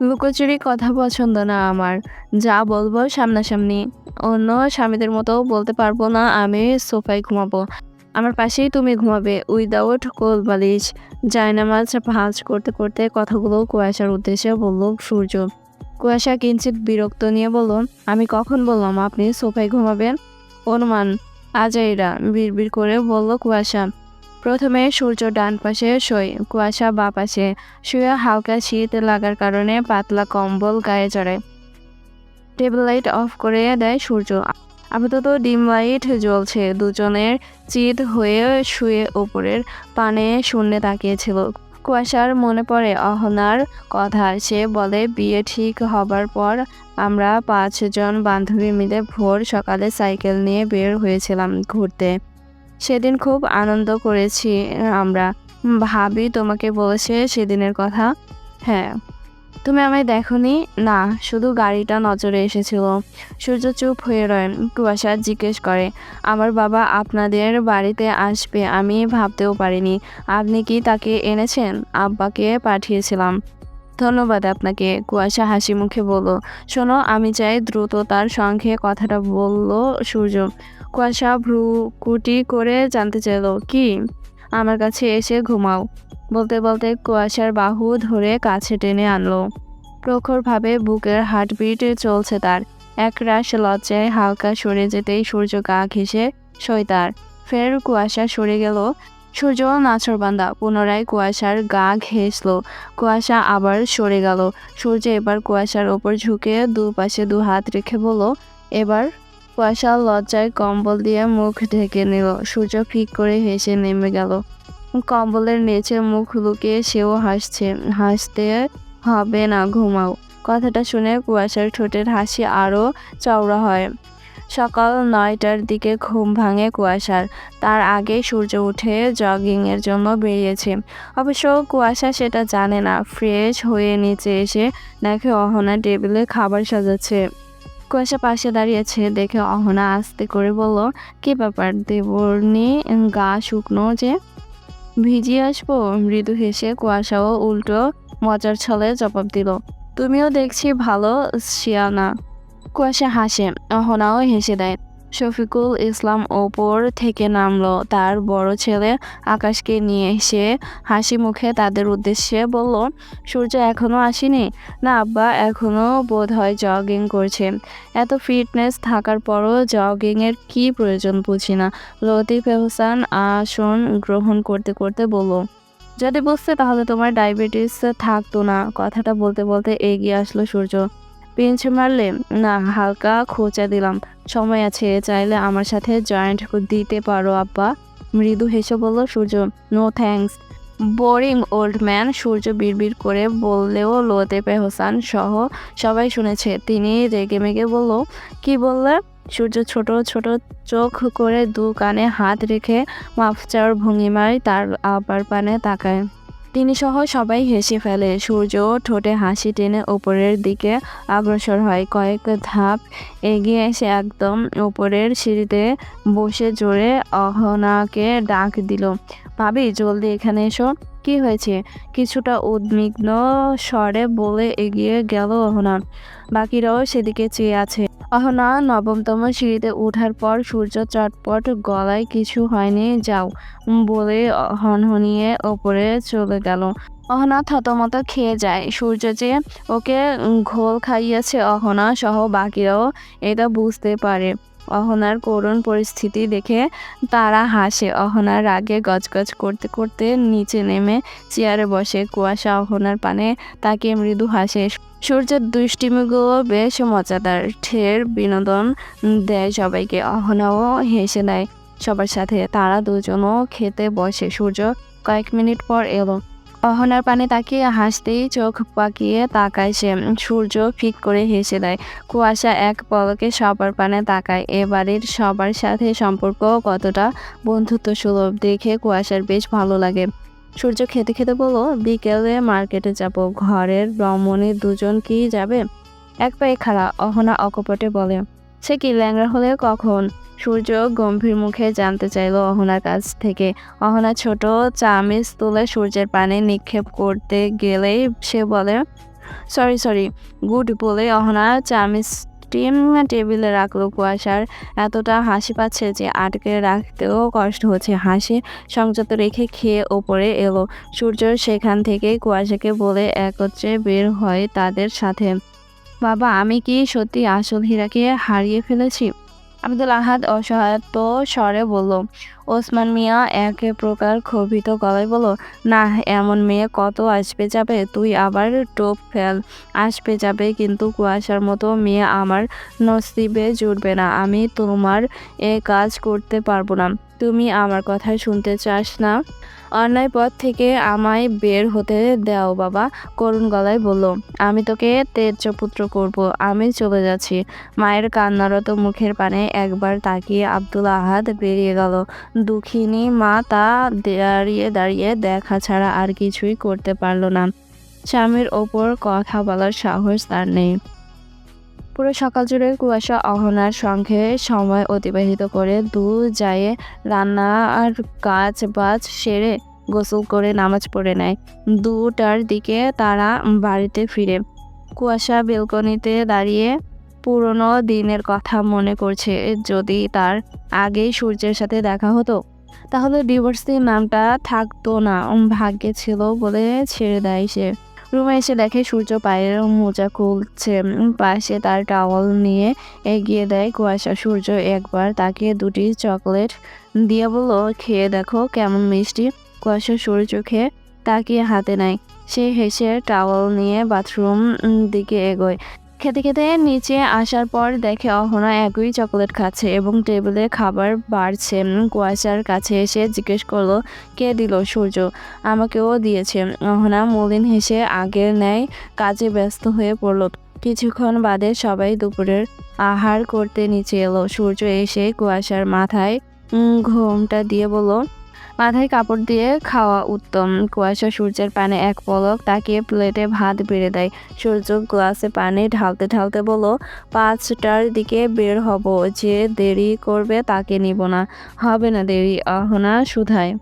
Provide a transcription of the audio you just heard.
লুকোচুরি কথা পছন্দ না আমার। যা বলব সামনাসামনি। অন্য স্বামীদের মতো বলতে পারব না, আমি সোফায় ঘুমাবো। আমার পাশেই তুমি ঘুমাবে উইদাউট কোল বালিশ জায়নামাজ ভাঁজ করতে করতে কথাগুলো কুয়াশার উদ্দেশ্যে বলল সূর্য। কুয়াশা কিঞ্চিত বিরক্ত নিয়ে বলল, আমি কখন বললাম আপনি সোফায় ঘুমাবেন? অনুমান। আজাইরা বিড়বিড় করে বলল কুয়াশা প্রথমে সূর্য ডান পাশে, শোয় কুয়াশা বা পাশে, শুয়ে হালকা শীত লাগার কারণে পাতলা কম্বল গায়ে চড়ে। টেবিল লাইট অফ করে দেয় সূর্য। আপাতত ডিম লাইট জ্বলছে, দুজনের চিত হয়ে শুয়ে ওপরের পানে শূন্যে তাকিয়েছিল। কুয়াশার মনে পড়ে অহনার কথা, সে বলে, বিয়ে ঠিক হবার পর আমরা পাঁচজন বান্ধবী মিলে ভোর সকালে সাইকেল নিয়ে বের হয়েছিলাম ঘুরতে। সেদিন খুব আনন্দ করেছি, আমরা। ভাবি তোমাকে বলেছে সেদিনের কথা। হ্যাঁ। তুমি আমায় দেখনি? না, শুধু গাড়িটা নজরে এসেছিল। সূর্য চুপ হয়ে রয়, কুয়াশা জিজ্ঞেস করে, আমার বাবা আপনাদের বাড়িতে আসবে? আমি ভাবতেও পারিনি। আপনি কি তাকে এনেছেন? আব্বাকে পাঠিয়েছিলাম। ধন্যবাদ আপনাকে। কুয়াশা হাসি মুখে বলল, শোনো, আমি চাই দ্রুত তার সঙ্গে কথাটা বলল সূর্য। কুয়াশা ভ্রুকুটি করে জানতে চাইলো, কি? আমার কাছে এসে ঘুমাও। বলতে বলতে কুয়াশার বাহু ধরে কাছে টেনে আনলো। প্রখরভাবে বুকের হার্টবিট চলছে তার। একরাশ লজ্জায় হালকা সরে যেতেই সূর্য গা ঘেঁষে সই তার ফের কুয়াশা সরে গেল সূর্য নাছরবান্দা পুনরায় কুয়াশার গা ঘেঁষল। কুয়াশা আবার সরে গেল। সূর্য এবার কুয়াশার ওপর ঝুঁকে দুপাশে দু হাত রেখে বলল, এবার? কুয়াশা লজ্জায় কম্বল দিয়ে মুখ ঢেকে নিল। সূর্য ফিক করে হেসে নেমে গেল। কম্বলের নিচে মুখ লুকিয়ে সেও হাসছে। হাসতে হবে না, ঘুমাও। কথাটা শুনে কুয়াশার ঠোঁটের হাসি আরও চওড়া হয়। সকাল নয়টার দিকে ঘুম ভাঙে কুয়াশার। তার আগে সূর্য উঠে জগিংয়ের জন্য বেরিয়েছে। অবশ্য কুয়াশা সেটা জানে না। ফ্রেশ হয়ে নিচে এসে দেখে অহনা টেবিলে খাবার সাজাচ্ছে। কুয়াশা পাশে দাঁড়িয়েছে দেখে অহনা আস্তে করে বলল, কি ব্যাপার দেবর্ণী? গা শুকনো যে? ভিজিয়ে আসব? মৃদু হেসে কুয়াশাও উল্টো মজার ছলে জবাব দিল, তুমিও দেখছি ভালো, শিয়ানা। কুয়াশা হাসে, অহনাও হেসে দেয়, শফিকুল ইসলাম ওপর থেকে নামলো। তার বড় ছেলে আকাশকে নিয়ে এসে হাসি মুখে তাদের উদ্দেশ্যে বলল, সূর্য এখনও আসেনি? না আব্বা, এখনও বোধ হয় জগিং করছে। এত ফিটনেস থাকার পরও জগিংয়ের কি প্রয়োজন বুঝি না। লতিফ এহসান আসন গ্রহণ করতে করতে বলল, যদি বুঝতে তাহলে তোমার ডায়াবেটিস থাকতো না। কথাটা বলতে বলতে এগিয়ে আসলো সূর্য। পিঞ্চ মারলে, না, হালকা খোঁচা দিলাম। সময় আছে, চাইলে আমার সাথে জয়েন্ট দিতে পারো, আব্বা। মৃদু হেসে বলল, Surya no thanks boring old man Surya বিড়বিড় করে বললেও লোতেপে হোসান সহ সবাই শুনেছে। তিনি রেগে মেগে বলল, কি বললে? সূর্য ছোট ছোট চোখ করে দু কানে হাত রেখে মাফচার ভঙ্গিমায় তার আবার পানে তাকায়। তিনি সহ সবাই হেসে ফেলে। সূর্য ঠোঁটে হাসি টেনে ওপরের দিকে অগ্রসর হয়। কয়েক ধাপ এগিয়ে এসে একদম ওপরের সিঁড়িতে বসে জোরে অহনাকে ডাক দিল। ভাবি, জলদি এখানে এসো। কি হয়েছে? কিছুটা উদ্বিগ্ন স্বরে বলে এগিয়ে গেল অহনা। বাকিরাও সেদিকে চেয়ে আছে। অহনা, নবমতম সিঁড়িতে ওঠার পর সূর্য চটপট গলায়, কিছু হয়নি, যাও, বলে হনহনিয়ে ওপরে চলে গেল। অহনা থতমত খেয়ে যায়। সূর্য যে ওকে ঘোল খাইয়েছে অহনা সহ বাকিরাও এটা বুঝতে পারে। অহনার করুণ পরিস্থিতি দেখে তারা হাসে। অহনার রাগে গজগজ করতে করতে নিচে নেমে চেয়ারে বসে। কুয়াশা অহনার পানে তাকে মৃদু হাসে। সূর্যের দুষ্টিমিগুলো বেশ মজাদার। ঠের বিনোদন দেয় সবাইকে। অহনাও হেসে দেয় সবার সাথে। তারা দুজনও খেতে বসে। সূর্য কয়েক মিনিট পর এলো। অহনার পানে তাকিয়ে হাসতেই চোখ পাকিয়ে তাকায় সে। সূর্য ফিক করে হেসে দেয়। কুয়াশা এক পলকে সবার পানে তাকায়। এ বাড়ির সবার সাথে সম্পর্ক কতটা বন্ধুত্ব সুলভ দেখে কুয়াশার বেশ ভালো লাগে। সূর্য খেতে খেতে বলল, বিকেলে মার্কেটে যাব। ঘরের রমণী দুজন কি যাবে? এক পায়ে খাড়া অহনা অকপটে বলে সে কি ল্যাংড়া হলে কখন? সূর্য গম্ভীর মুখে জানতে চাইল অহনার কাছ থেকে। অহনা ছোট চামিচ তুলে সূর্যের পানে নিক্ষেপ করতে গেলেই সে বলে, সরি সরি, গুড বলে অহনা চামিচটি টেবিলে রাখল কুয়াশার এতটা হাসি পাচ্ছে যে আটকে রাখতেও কষ্ট হচ্ছে। হাসি সংযত রেখে খেয়ে ওপরে এলো। সূর্য সেখান থেকে কুয়াশাকে বলে একত্রে বের হয় তাদের সাথে। বাবা, আমি কি সত্যি আসল হীরাকে হারিয়ে ফেলেছি? আব্দুল আহাদ অসহায়ত্ব স্বরে বলল, ওসমান মিয়া এক প্রকার ক্ষোভিত গলায় বলল, না, এমন মেয়ে কত আসবে যাবে? তুই আবার টোপ ফেল। আসবে যাবে, কিন্তু কুয়াশার মতো মেয়ে আমার নসিবে জুটবে না। আমি তোমার এ কাজ করতে পারব না। তুমি আমার কথা শুনতে চাস না? অন্যায় পথ থেকে আমায় বের হতে দাও, বাবা, করুণ গলায় বলল। আমি তোকে তেজপুত্র করব, আমি চলে যাচ্ছি। মায়ের কান্নারত মুখের পানে একবার তাকিয়ে আব্দুল আহাদ বেরিয়ে গেল। দুঃখিনী মা তা দাঁড়িয়ে দাঁড়িয়ে দেখা ছাড়া আর কিছুই করতে পারল না। স্বামীর ওপর কথা বলার সাহস তার নেই। পুরো সকাল জুড়ে কুয়াশা অহনার সঙ্গে সময় অতিবাহিত করে দু যায় রান্না আর কাজ বাজ সেরে গোসল করে নামাজ পড়ে নেয়। দুটার দিকে তারা বাড়িতে ফিরে। কুয়াশা বেলকনিতে দাঁড়িয়ে পুরনো দিনের কথা মনে করছে। যদি তার আগেই সূর্যের সাথে দেখা হতো, তাহলে ডিভোর্সের নামটা থাকতো না। ভাগ্যে ছিল বলে ছেড়ে দেয় সে। রুমে এসে দেখে সূর্য পায়ের মোজা খুলছে পাশে তার টাওয়াল নিয়ে এগিয়ে দেয় কুয়াশা। সূর্য একবার তাকে দুটি চকলেট দিয়ে বলল, খেয়ে দেখো কেমন মিষ্টি। কুয়াশা সূর্য খেয়ে তাকিয়ে হাতে নেয়। সে হেসে টাওয়াল নিয়ে বাথরুম দিকে এগোয়। খেতে খেতে নিচে আসার পর দেখে অহনা একই চকলেট খাচ্ছে এবং টেবিলে খাবার বাড়ছে। কুয়াশার কাছে এসে জিজ্ঞেস করল, কে দিল সূর্য? আমাকেও দিয়েছে। অহনা মলিন হেসে আগের ন্যায় কাজে ব্যস্ত হয়ে পড়ল। কিছুক্ষণ বাদে সবাই দুপুরের আহার করতে নিচে এলো। সূর্য এসে কুয়াশার মাথায় ঘোমটা দিয়ে বলল মাথায় কাপড় দিয়ে খাওয়া উত্তম। কুয়াশা সূর্যের পানে এক পলক তাকিয়ে প্লেটে ভাত বেড়ে দেয়। সূর্য গ্লাসে পানি ঢালতে ঢালতে বলো পাঁচটার দিকে বের হব, যে দেরি করবে তাকে নিব না। হবে না দেরি অহনা সুধায়।